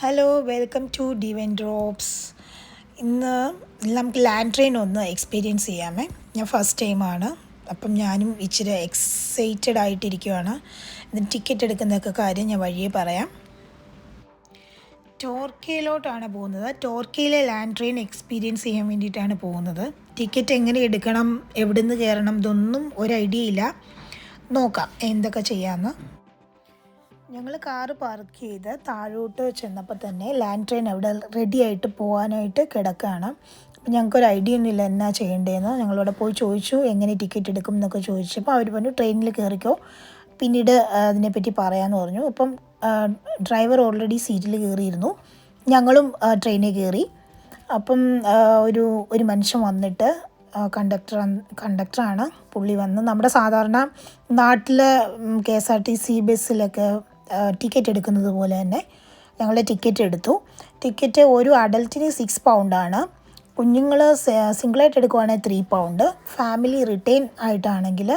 Hello welcome to divine drops ഇന്ന് നമുക്ക് land train ഒന്ന് എക്സ്പീരിയൻസ് ചെയ്യാമേ. ഞാൻ ഫസ്റ്റ് ടൈമാണ് അപ്പം ഞാനും ഇച്ചിരി എക്സൈറ്റഡ് ആയിട്ടിരിക്കുവാണ്. ഇതിന് ടിക്കറ്റ് എടുക്കുന്നതൊക്കെ കാര്യം ഞാൻ വഴിയെ പറയാം. ടോർക്കയിലോട്ടാണ് പോകുന്നത്. ടോർക്കയിലെ ലാൻഡ് ട്രെയിൻ എക്സ്പീരിയൻസ് ചെയ്യാൻ വേണ്ടിയിട്ടാണ് പോകുന്നത്. ടിക്കറ്റ് എങ്ങനെ എടുക്കണം എവിടെ നിന്ന് കയറണം ഇതൊന്നും ഒരു ഐഡിയ ഇല്ല. നോക്കാം എന്തൊക്കെ ചെയ്യാമെന്ന് ഞങ്ങൾ കാറ് പാർക്ക് ചെയ്ത് താഴോട്ട് ചെന്നപ്പോൾ തന്നെ ലാൻഡ് ട്രെയിൻ അവിടെ റെഡി ആയിട്ട് പോകാനായിട്ട് കിടക്കുകയാണ് അപ്പം ഞങ്ങൾക്കൊരു ഐഡിയ ഒന്നുമില്ല എന്നാ ചെയ്യേണ്ടതെന്ന്. ഞങ്ങളവിടെ പോയി ചോദിച്ചു എങ്ങനെ ടിക്കറ്റ് എടുക്കും എന്നൊക്കെ ചോദിച്ചപ്പോൾ അവർ പറഞ്ഞു ട്രെയിനിൽ കയറിക്കോ. പിന്നീട് അതിനെപ്പറ്റി പറയാമെന്ന് പറഞ്ഞു. അപ്പം ഡ്രൈവർ ഓൾറെഡി സീറ്റിൽ കയറിയിരുന്നു. ഞങ്ങളും ട്രെയിനിൽ കയറി. അപ്പം ഒരു ഒരു മനുഷ്യൻ വന്നിട്ട് കണ്ടക്ടർ കണ്ടക്ടറാണ് പുള്ളി വന്ന് നമ്മുടെ സാധാരണ നാട്ടിലെ K S R T C ബസ്സിലൊക്കെ ടിക്കറ്റ് എടുക്കുന്നത് പോലെ തന്നെ ഞങ്ങൾ ടിക്കറ്റ് എടുത്തു. ടിക്കറ്റ് ഒരു അഡൽട്ടിന് സിക്സ് പൗണ്ടാണ് കുഞ്ഞുങ്ങൾ സിംഗിളായിട്ട് എടുക്കുവാണെങ്കിൽ ത്രീ പൗണ്ട് ഫാമിലി റിട്ടേൺ ആയിട്ടാണെങ്കിൽ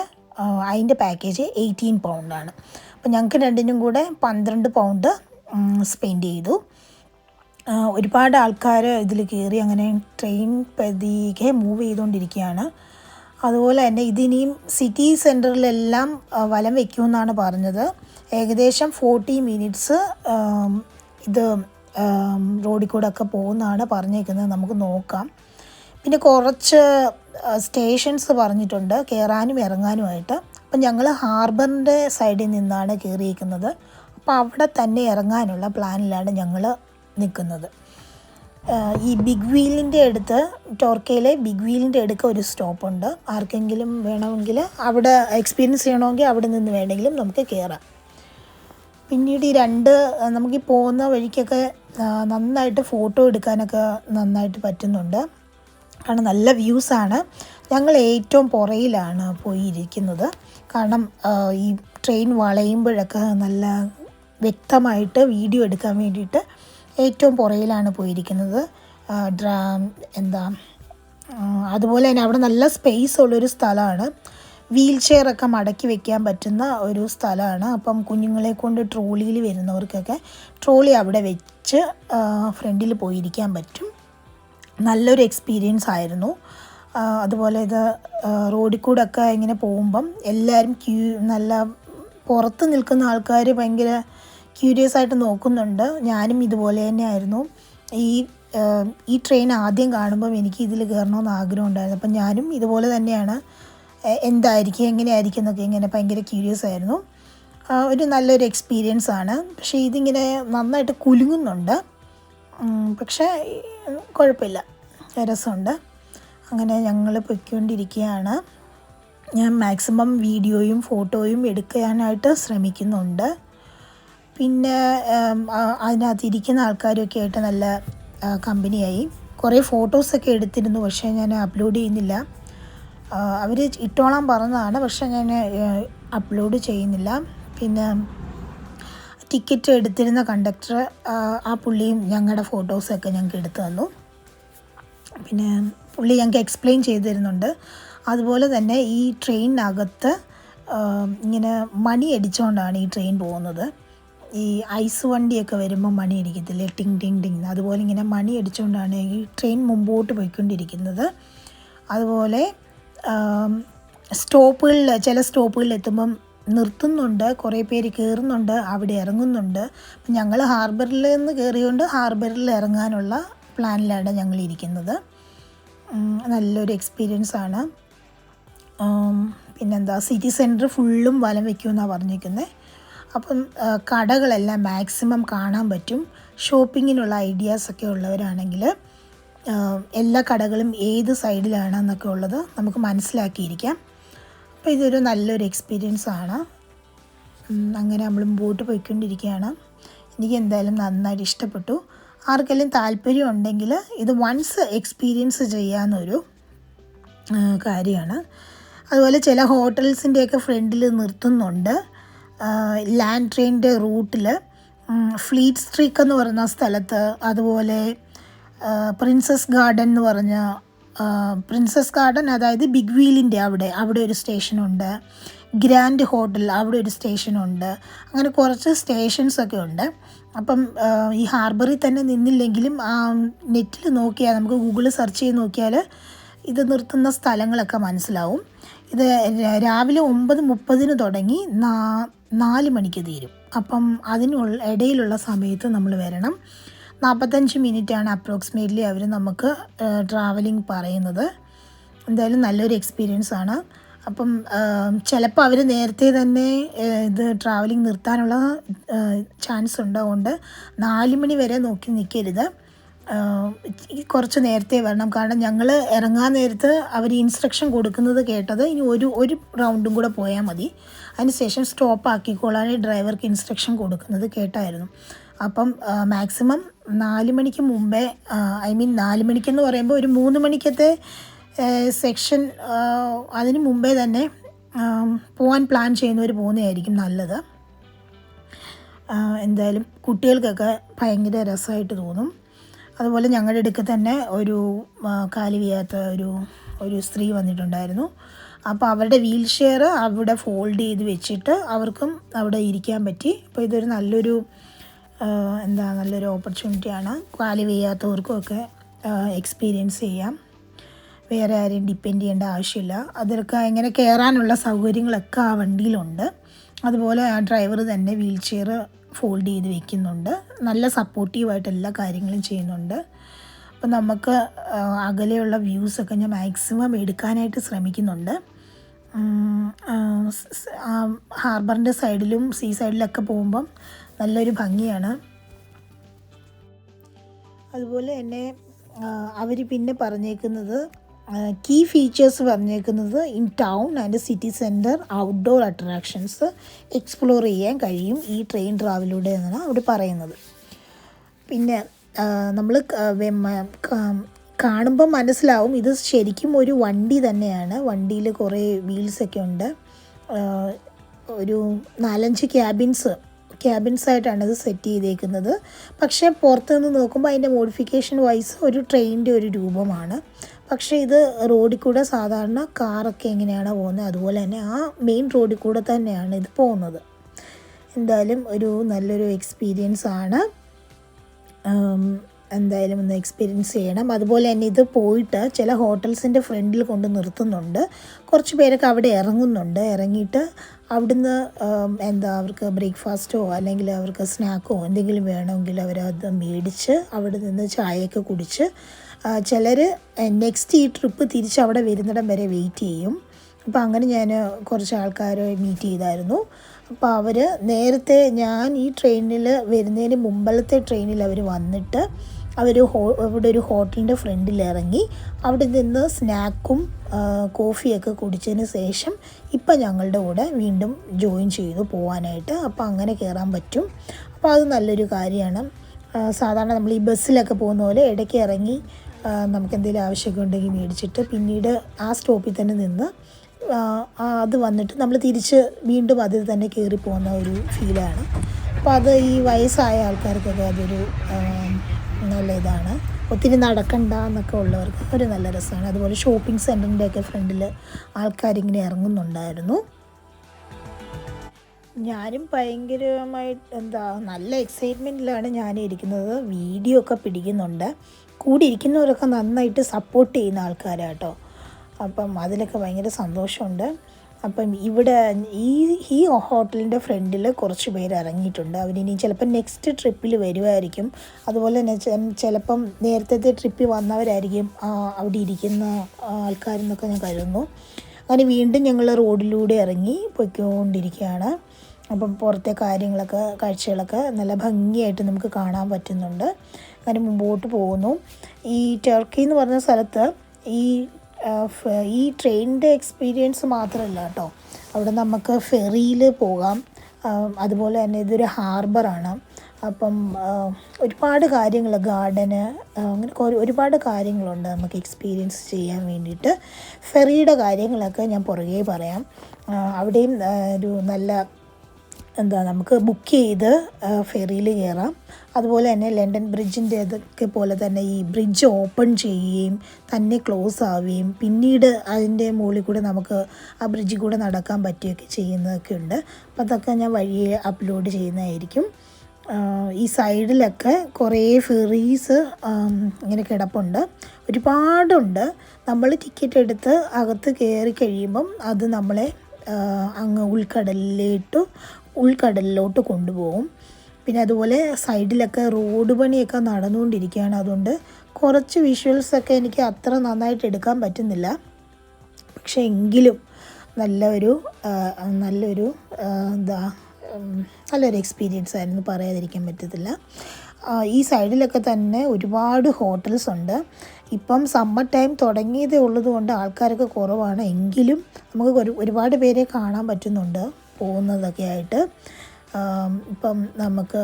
അതിന്റെ പാക്കേജ് എയ്റ്റീൻ പൗണ്ടാണ് അപ്പോൾ ഞങ്ങൾക്ക് രണ്ടിനും കൂടെ പന്ത്രണ്ട് പൗണ്ട് സ്പെൻഡ് ചെയ്തു. ഒരുപാട് ആൾക്കാർ ഇതിൽ കയറി അങ്ങനെ ട്രെയിൻ പതിയെ മൂവ് ചെയ്തുകൊണ്ടിരിക്കുകയാണ് അതുപോലെ തന്നെ ഇതിനിയും സിറ്റി സെന്ററിലെല്ലാം വലം വയ്ക്കുമെന്നാണ് പറഞ്ഞത്. ഏകദേശം ഫോർട്ടി മിനിറ്റ്സ് ഇത് റോഡിൽ കൂടെ ഒക്കെ പോകുന്നതാണ് പറഞ്ഞേക്കുന്നത്. നമുക്ക് നോക്കാം. പിന്നെ കുറച്ച് സ്റ്റേഷൻസ് പറഞ്ഞിട്ടുണ്ട്. കയറാനും ഇറങ്ങാനുമായിട്ട്. അപ്പം ഞങ്ങൾ ഹാർബറിന്റെ സൈഡിൽ നിന്നാണ് കയറിയിരിക്കുന്നത് അപ്പോൾ അവിടെ തന്നെ ഇറങ്ങാനുള്ള പ്ലാനിലാണ് ഞങ്ങൾ നിൽക്കുന്നത്. ഈ ബിഗ് വീലിന്റെ അടുത്ത് ടോർക്കയിലെ ബിഗ് വീലിന്റെ അടുക്ക ഒരു സ്റ്റോപ്പുണ്ട്. ആർക്കെങ്കിലും വേണമെങ്കിൽ അവിടെ എക്സ്പീരിയൻസ് ചെയ്യണമെങ്കിൽ അവിടെ നിന്ന് വേണമെങ്കിലും നമുക്ക് കയറാം പിന്നീട് ഈ രണ്ട് നമുക്ക് ഈ പോകുന്ന വഴിക്കൊക്കെ നന്നായിട്ട് ഫോട്ടോ എടുക്കാനൊക്കെ നന്നായിട്ട് പറ്റുന്നുണ്ട്. കാരണം നല്ല വ്യൂസാണ് ഞങ്ങൾ ഏറ്റവും പുറയിലാണ് പോയിരിക്കുന്നത്. കാരണം ഈ ട്രെയിൻ വളയുമ്പോഴൊക്കെ നല്ല വ്യക്തമായിട്ട് വീഡിയോ എടുക്കാൻ വേണ്ടിയിട്ട് ഏറ്റവും പുറയിലാണ് പോയിരിക്കുന്നത്. ഡ്രാ എന്താ അതുപോലെ തന്നെ അവിടെ നല്ല സ്പേസ് ഉള്ളൊരു സ്ഥലമാണ്. വീൽ ചെയറൊക്കെ മടക്കി വെക്കാൻ പറ്റുന്ന ഒരു സ്ഥലമാണ്. അപ്പം കുഞ്ഞുങ്ങളെ കൊണ്ട് ട്രോളിയിൽ വരുന്നവർക്കൊക്കെ ട്രോളി അവിടെ വെച്ച് ഫ്രണ്ടിൽ പോയിരിക്കാൻ പറ്റും. നല്ലൊരു എക്സ്പീരിയൻസ് ആയിരുന്നു. അതുപോലെ ഇത് റോഡിൽ കൂടെ ഒക്കെ ഇങ്ങനെ പോകുമ്പം എല്ലാവരും ക്യൂ നല്ല പുറത്ത് നിൽക്കുന്ന ആൾക്കാർ ഭയങ്കര ക്യൂരിയസ് ആയിട്ട് നോക്കുന്നുണ്ട്. ഞാനും ഇതുപോലെ തന്നെയായിരുന്നു. ഈ ഈ ട്രെയിൻ ആദ്യം കാണുമ്പം എനിക്ക് ഇതിൽ കയറണമെന്ന് ആഗ്രഹം ഉണ്ടായിരുന്നു. അപ്പം ഞാനും ഇതുപോലെ തന്നെയാണ്. എന്തായിരിക്കും എങ്ങനെയായിരിക്കും എന്നൊക്കെ ഇങ്ങനെ ഭയങ്കര ക്യൂരിയസ് ആയിരുന്നു. ഒരു നല്ലൊരു എക്സ്പീരിയൻസ് ആണ്. പക്ഷേ ഇതിങ്ങനെ നന്നായിട്ട് കുലുങ്ങുന്നുണ്ട്. പക്ഷേ കുഴപ്പമില്ല. രസമുണ്ട്. അങ്ങനെ ഞങ്ങൾ പൊയ്ക്കൊണ്ടിരിക്കുകയാണ്. ഞാൻ മാക്സിമം വീഡിയോയും ഫോട്ടോയും എടുക്കാനായിട്ട് ശ്രമിക്കുന്നുണ്ട്. പിന്നെ ഉം, ആ- അതിനകത്ത് ഇരിക്കുന്ന ആൾക്കാരൊക്കെ ആയിട്ട് നല്ല കമ്പനിയായി. കുറേ ഫോട്ടോസൊക്കെ എടുത്തിരുന്നു പക്ഷേ ഞാൻ അപ്ലോഡ് ചെയ്യുന്നില്ല. അവർ ഇട്ടോളാൻ പറഞ്ഞതാണ് പക്ഷേ ഞാൻ അപ്ലോഡ് ചെയ്യുന്നില്ല. പിന്നെ ടിക്കറ്റ് എടുത്തിരുന്ന കണ്ടക്ടർ ആ പുള്ളിയും ഞങ്ങളുടെ ഫോട്ടോസൊക്കെ ഞങ്ങൾക്ക് എടുത്തു തന്നു. പിന്നെ പുള്ളി ഞങ്ങൾക്ക് എക്സ്പ്ലെയിൻ ചെയ്തു തരുന്നുണ്ട്. അതുപോലെ തന്നെ ഈ ട്രെയിനിനകത്ത് ഇങ്ങനെ മണി അടിച്ചുകൊണ്ടാണ് ഈ ട്രെയിൻ പോകുന്നത്. ഈ ഐസ് വണ്ടിയൊക്കെ വരുമ്പോൾ മണി അടിക്കത്തില്ലേ? ടിങ് ടിങ് ടിങ്. അതുപോലെ ഇങ്ങനെ മണി അടിച്ചുകൊണ്ടാണ് ഈ ട്രെയിൻ മുമ്പോട്ട് പോയിക്കൊണ്ടിരിക്കുന്നത്. അതുപോലെ സ്റ്റോപ്പുകളിൽ ചില സ്റ്റോപ്പുകളിൽ എത്തുമ്പം നിർത്തുന്നുണ്ട്. കുറേ പേര് കയറുന്നുണ്ട് അവിടെ ഇറങ്ങുന്നുണ്ട്. അപ്പം ഞങ്ങൾ ഹാർബറിൽ നിന്ന് കയറിയുകൊണ്ട് ഹാർബറിൽ ഇറങ്ങാനുള്ള പ്ലാനിലാണ് ഞങ്ങൾ ഇരിക്കുന്നത്. നല്ലൊരു എക്സ്പീരിയൻസ് ആണ്. പിന്നെന്താ സിറ്റി സെന്റർ ഫുള്ളും വലം വയ്ക്കുമെന്നാണ് പറഞ്ഞിരിക്കുന്നത് അപ്പം കടകളെല്ലാം മാക്സിമം കാണാൻ പറ്റും. ഷോപ്പിങ്ങിനുള്ള ഐഡിയാസൊക്കെ ഉള്ളവരാണെങ്കിൽ എല്ലാ കടകളും ഏത് സൈഡിലാണ് എന്നൊക്കെ ഉള്ളത് നമുക്ക് മനസ്സിലാക്കിയിരിക്കാം. അപ്പോൾ ഇതൊരു നല്ലൊരു എക്സ്പീരിയൻസ് ആണ്. അങ്ങനെ നമ്മൾ മുമ്പോട്ട് പോയിക്കൊണ്ടിരിക്കുകയാണ്. എനിക്ക് എന്തായാലും നന്നായിട്ട് ഇഷ്ടപ്പെട്ടു. ആർക്കെല്ലാം താല്പര്യം ഉണ്ടെങ്കിൽ ഇത് വൺസ് എക്സ്പീരിയൻസ് ചെയ്യാമെന്നൊരു കാര്യമാണ്. അതുപോലെ ചില ഹോട്ടൽസിന്റെയൊക്കെ ഫ്രണ്ടിൽ നിർത്തുന്നുണ്ട്. ലാൻഡ് ട്രെയിനിന്റെ റൂട്ടിൽ ഫ്ലീറ്റ് സ്ട്രീക്ക് എന്ന് പറയുന്ന സ്ഥലത്ത് അതുപോലെ പ്രിൻസസ് ഗാർഡൻ എന്ന് പറഞ്ഞ പ്രിൻസസ് ഗാർഡൻ അതായത് ബിഗ് വീലിന്റെ അവിടെ അവിടെ ഒരു സ്റ്റേഷനുണ്ട് ഗ്രാൻഡ് ഹോട്ടൽ അവിടെ ഒരു സ്റ്റേഷനുണ്ട് അങ്ങനെ കുറച്ച് സ്റ്റേഷൻസൊക്കെ ഉണ്ട്. അപ്പം ഈ ഹാർബറിൽ തന്നെ നിന്നില്ലെങ്കിലും നെറ്റിൽ നോക്കിയാൽ നമുക്ക് ഗൂഗിളിൽ സെർച്ച് ചെയ്ത് നോക്കിയാൽ ഇത് നിർത്തുന്ന സ്ഥലങ്ങളൊക്കെ മനസ്സിലാവും. ഇത് രാവിലെ ഒമ്പത് മുപ്പതിന് തുടങ്ങി നാ നാല് മണിക്ക് തീരും. അപ്പം അതിനുള്ള ഇടയിലുള്ള സമയത്ത് നമ്മൾ വരണം. നാൽപ്പത്തഞ്ച് മിനിറ്റാണ് അപ്രോക്സിമേറ്റ്ലി അവർ നമുക്ക് ട്രാവലിംഗ് പറയുന്നത്. എന്തായാലും നല്ലൊരു എക്സ്പീരിയൻസ് ആണ്. അപ്പം ചിലപ്പോൾ അവർ നേരത്തെ തന്നെ ഇത് ട്രാവലിംഗ് നിർത്താനുള്ള ചാൻസ് ഉണ്ടാവുകൊണ്ട് നാല് മണി വരെ നോക്കി നിൽക്കരുത് കുറച്ച് നേരത്തെ വരണം. കാരണം ഞങ്ങൾ ഇറങ്ങാൻ നേരത്ത് അവർ ഇൻസ്ട്രക്ഷൻ കൊടുക്കുന്നത് കേട്ടത് ഇനി ഒരു ഒരു റൗണ്ടും കൂടെ പോയാൽ മതി. അതിനുശേഷം സ്റ്റോപ്പ് ആക്കിക്കോളാൻ ഡ്രൈവർക്ക് ഇൻസ്ട്രക്ഷൻ കൊടുക്കുന്നത് കേട്ടായിരുന്നു. അപ്പം മാക്സിമം നാല് മണിക്ക് മുമ്പേ ഐ മീൻ നാല് മണിക്കെന്ന് പറയുമ്പോൾ ഒരു മൂന്ന് മണിക്കത്തെ സെക്ഷൻ അതിന് മുമ്പേ തന്നെ പോകാൻ പ്ലാൻ ചെയ്യുന്നവർ പോകുന്നതായിരിക്കും നല്ലത്. എന്തായാലും കുട്ടികൾക്കൊക്കെ ഭയങ്കര രസമായിട്ട് തോന്നും. അതുപോലെ ഞങ്ങളുടെ അടുക്ക് തന്നെ ഒരു കാലി വയ്യാത്ത ഒരു ഒരു സ്ത്രീ വന്നിട്ടുണ്ടായിരുന്നു. അപ്പോൾ അവരുടെ വീൽ ചെയർ അവിടെ ഫോൾഡ് ചെയ്ത് വെച്ചിട്ട് അവർക്കും അവിടെ ഇരിക്കാൻ പറ്റി. അപ്പോൾ ഇതൊരു നല്ലൊരു എന്താ നല്ലൊരു ഓപ്പർച്യൂണിറ്റിയാണ് കാൽ വയ്യാത്തവർക്കും ഒക്കെ എക്സ്പീരിയൻസ് ചെയ്യാം. വേറെ ആരെയും ഡിപ്പെൻഡ് ചെയ്യേണ്ട ആവശ്യമില്ല. അതിലൊക്കെ ഇങ്ങനെ കയറാനുള്ള സൗകര്യങ്ങളൊക്കെ ആ വണ്ടിയിലുണ്ട്. അതുപോലെ ആ ഡ്രൈവർ തന്നെ വീൽ ചെയർ ഫോൾഡ് ചെയ്ത് വെക്കുന്നുണ്ട്. നല്ല സപ്പോർട്ടീവായിട്ട് എല്ലാ കാര്യങ്ങളും ചെയ്യുന്നുണ്ട്. അപ്പം നമുക്ക് അകലെയുള്ള വ്യൂസൊക്കെ ഞാൻ മാക്സിമം എടുക്കാനായിട്ട് ശ്രമിക്കുന്നുണ്ട്. ഹാർബറിന്റെ സൈഡിലും സീ സൈഡിലൊക്കെ പോകുമ്പം നല്ലൊരു ഭംഗിയാണ്. അതുപോലെ തന്നെ അവർ പിന്നെ പറഞ്ഞേക്കുന്നത് കീ ഫീച്ചേഴ്സ് പറഞ്ഞേക്കുന്നത് in town and city centre outdoor attractions explore ചെയ്യാൻ കഴിയും ഈ ട്രെയിൻ ട്രാവലിലൂടെ എന്നാണ് അവിടെ പറയുന്നത്. പിന്നെ നമ്മൾ കാണുമ്പോൾ മനസ്സിലാവും ഇത് ശരിക്കും ഒരു വണ്ടി തന്നെയാണ്. വണ്ടിയിൽ കുറേ വീൽസൊക്കെ ഉണ്ട്. ഒരു നാലഞ്ച് ക്യാബിൻസ് ക്യാബിൻസ് ആയിട്ടാണ് ഇത് സെറ്റ് ചെയ്തേക്കുന്നത്. പക്ഷേ പുറത്തുനിന്ന് നോക്കുമ്പോൾ അതിന്റെ മോഡിഫിക്കേഷൻ വൈസ് ഒരു ട്രെയിനിന്റെ ഒരു രൂപമാണ്. പക്ഷേ ഇത് റോഡിൽ കൂടെ സാധാരണ കാറൊക്കെ എങ്ങനെയാണ് പോകുന്നത് അതുപോലെ തന്നെ ആ മെയിൻ റോഡിൽ കൂടെ തന്നെയാണ് ഇത് പോകുന്നത്. എന്തായാലും ഒരു നല്ലൊരു എക്സ്പീരിയൻസ് ആണ്. എന്തായാലും ഒന്ന് എക്സ്പീരിയൻസ് ചെയ്യണം. അതുപോലെ തന്നെ ഇത് പോയിട്ട് ചില ഹോട്ടൽസിന്റെ ഫ്രണ്ടിൽ കൊണ്ട് നിർത്തുന്നുണ്ട്. കുറച്ച് പേരൊക്കെ അവിടെ ഇറങ്ങുന്നുണ്ട്. ഇറങ്ങിയിട്ട് അവിടുന്ന് എന്താ അവർക്ക് ബ്രേക്ക്ഫാസ്റ്റോ അല്ലെങ്കിൽ അവർക്ക് സ്നാക്കോ എന്തെങ്കിലും വേണമെങ്കിൽ അവരത് മേടിച്ച് അവിടെ നിന്ന് ചായയൊക്കെ കുടിച്ച് ചിലർ നെക്സ്റ്റ് ഈ ട്രിപ്പ് തിരിച്ച് അവിടെ വരുന്നിടം വരെ വെയിറ്റ് ചെയ്യും. അപ്പോൾ അങ്ങനെ ഞാൻ കുറച്ച് ആൾക്കാരെ മീറ്റ് ചെയ്തായിരുന്നു. അപ്പോൾ അവർ നേരത്തെ ഞാൻ ഈ ട്രെയിനിൽ വരുന്നതിന് മുമ്പലത്തെ ട്രെയിനിൽ അവർ വന്നിട്ട് അവർ ഹോ ഇവിടെ ഒരു ഹോട്ടലിന്റെ ഫ്രണ്ടിൽ ഇറങ്ങി. അവിടെ നിന്ന് സ്നാക്കും കോഫിയൊക്കെ കുടിച്ചതിന് ശേഷം ഇപ്പം ഞങ്ങളുടെ കൂടെ വീണ്ടും ജോയിൻ ചെയ്തു പോകാനായിട്ട് അപ്പോൾ അങ്ങനെ കയറാൻ പറ്റും. അപ്പോൾ അത് നല്ലൊരു കാര്യമാണ്. സാധാരണ നമ്മൾ ഈ ബസ്സിലൊക്കെ പോകുന്ന പോലെ ഇടയ്ക്ക് ഇറങ്ങി നമുക്ക് എന്തെങ്കിലും ആവശ്യമൊക്കെ ഉണ്ടെങ്കിൽ മേടിച്ചിട്ട് പിന്നീട് ആ സ്റ്റോപ്പിൽ തന്നെ നിന്ന് അത് വന്നിട്ട് നമ്മൾ തിരിച്ച് വീണ്ടും അതിൽ തന്നെ കയറി പോകുന്ന ഒരു ഫീലാണ് അപ്പോൾ അത് ഈ വയസ്സായ ആൾക്കാർക്കൊക്കെ അതൊരു നല്ല ഇതാണ്. ഒത്തിരി നടക്കണ്ട എന്നൊക്കെ ഉള്ളവർക്ക് ഒരു നല്ല രസമാണ്. അതുപോലെ ഷോപ്പിംഗ് സെന്ററിന്റെ ഒക്കെ ഫ്രണ്ടിൽ ആൾക്കാരിങ്ങനെ ഇറങ്ങുന്നുണ്ടായിരുന്നു. ഞാനും ഭയങ്കരമായിട്ട് എന്താ നല്ല എക്സൈറ്റ്മെന്റിലാണ് ഞാൻ ഇരിക്കുന്നത് വീഡിയോ ഒക്കെ പിടിക്കുന്നുണ്ട്. കൂടി ഇരിക്കുന്നവരൊക്കെ നന്നായിട്ട് സപ്പോർട്ട് ചെയ്യുന്ന ആൾക്കാരാണ് കേട്ടോ അപ്പം അതിലൊക്കെ ഭയങ്കര സന്തോഷമുണ്ട്. അപ്പം ഇവിടെ ഈ ഈ ഹോട്ടലിന്റെ ഫ്രണ്ടിൽ കുറച്ച് പേര് ഇറങ്ങിയിട്ടുണ്ട്. അവരിനി ചിലപ്പം നെക്സ്റ്റ് ട്രിപ്പിൽ വരുമായിരിക്കും അതുപോലെ തന്നെ ചിലപ്പം നേരത്തെ ട്രിപ്പിൽ വന്നവരായിരിക്കും അവിടെ ഇരിക്കുന്ന ആൾക്കാരെന്നൊക്കെ ഞാൻ കരുതുന്നു. അങ്ങനെ വീണ്ടും ഞങ്ങൾ റോഡിലൂടെ ഇറങ്ങി പൊയ്ക്കൊണ്ടിരിക്കുകയാണ്. അപ്പം പുറത്തെ കാര്യങ്ങളൊക്കെ കാഴ്ചകളൊക്കെ നല്ല ഭംഗിയായിട്ട് നമുക്ക് കാണാൻ പറ്റുന്നുണ്ട്. അങ്ങനെ മുമ്പോട്ട് പോകുന്നു. ഈ ടർക്കി എന്ന് പറഞ്ഞ സ്ഥലത്ത് ഈ ഈ ട്രെയിനിന്റെ എക്സ്പീരിയൻസ് മാത്രമല്ല കേട്ടോ. അവിടെ നമുക്ക് ഫെറിയിൽ പോകാം. അതുപോലെ തന്നെ ഇതൊരു ഹാർബറാണ് അപ്പം ഒരുപാട് കാര്യങ്ങൾ ഗാർഡന് അങ്ങനെ ഒരുപാട് കാര്യങ്ങളുണ്ട് നമുക്ക് എക്സ്പീരിയൻസ് ചെയ്യാൻ വേണ്ടിയിട്ട്. ഫെറിയുടെ കാര്യങ്ങളൊക്കെ ഞാൻ പുറകെ പറയാം. അവിടെയും ഒരു നല്ല എന്താ നമുക്ക് ബുക്ക് ചെയ്ത് ഫെറിയിൽ കയറാം അതുപോലെ തന്നെ ലണ്ടൻ ബ്രിഡ്ജിന്റെ അതൊക്കെ പോലെ തന്നെ ഈ ബ്രിഡ്ജ് ഓപ്പൺ ചെയ്യുകയും തന്നെ ക്ലോസ് ആവുകയും പിന്നീട് അതിന്റെ മുകളിൽ കൂടെ നമുക്ക് ആ ബ്രിഡ്ജിൽ കൂടെ നടക്കാൻ പറ്റുകയൊക്കെ ചെയ്യുന്നതൊക്കെ ഉണ്ട്. അപ്പോൾ അതൊക്കെ ഞാൻ വഴിയെ അപ്ലോഡ് ചെയ്യുന്നതായിരിക്കും. ഈ സൈഡിലൊക്കെ കുറേ ഫെറീസ് ഇങ്ങനെ കിടപ്പുണ്ട്. ഒരുപാടുണ്ട്. നമ്മൾ ടിക്കറ്റ് എടുത്ത് അകത്ത് കയറി കഴിയുമ്പം അത് നമ്മളെ അങ്ങ് ഉൾക്കടലിലേട്ട് ഉൾക്കടലിലോട്ട് കൊണ്ടുപോകും. പിന്നെ അതുപോലെ സൈഡിലൊക്കെ റോഡ് പണിയൊക്കെ നടന്നുകൊണ്ടിരിക്കുകയാണ്. അതുകൊണ്ട് കുറച്ച് വിഷ്വൽസൊക്കെ എനിക്ക് അത്ര നന്നായിട്ട് എടുക്കാൻ പറ്റുന്നില്ല. പക്ഷേ എങ്കിലും നല്ലൊരു നല്ലൊരു എന്താ നല്ലൊരു എക്സ്പീരിയൻസ് ആയിരുന്നു പറയാതിരിക്കാൻ പറ്റത്തില്ല. ഈ സൈഡിലൊക്കെ തന്നെ ഒരുപാട് ഹോട്ടൽസ് ഉണ്ട്. ഇപ്പം സമ്മർ ടൈം തുടങ്ങിയതേ ഉള്ളതുകൊണ്ട് ആൾക്കാരൊക്കെ കുറവാണ്. എങ്കിലും നമുക്ക് ഒരു ഒരുപാട് പേരെ കാണാൻ പറ്റുന്നുണ്ട്. പോകുന്നതൊക്കെ ആയിട്ട് ഇപ്പം നമുക്ക്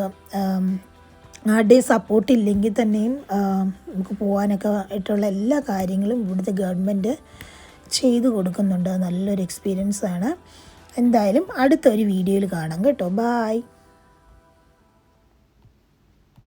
ആരുടെയും സപ്പോർട്ട് ഇല്ലെങ്കിൽ തന്നെയും നമുക്ക് പോകാനൊക്കെ ആയിട്ടുള്ള എല്ലാ കാര്യങ്ങളും ഇവിടുത്തെ ഗവൺമെന്റ് ചെയ്തു കൊടുക്കുന്നുണ്ട്. നല്ലൊരു എക്സ്പീരിയൻസ് ആണ് എന്തായാലും അടുത്തൊരു വീഡിയോയിൽ കാണാം കേട്ടോ. ബായ്.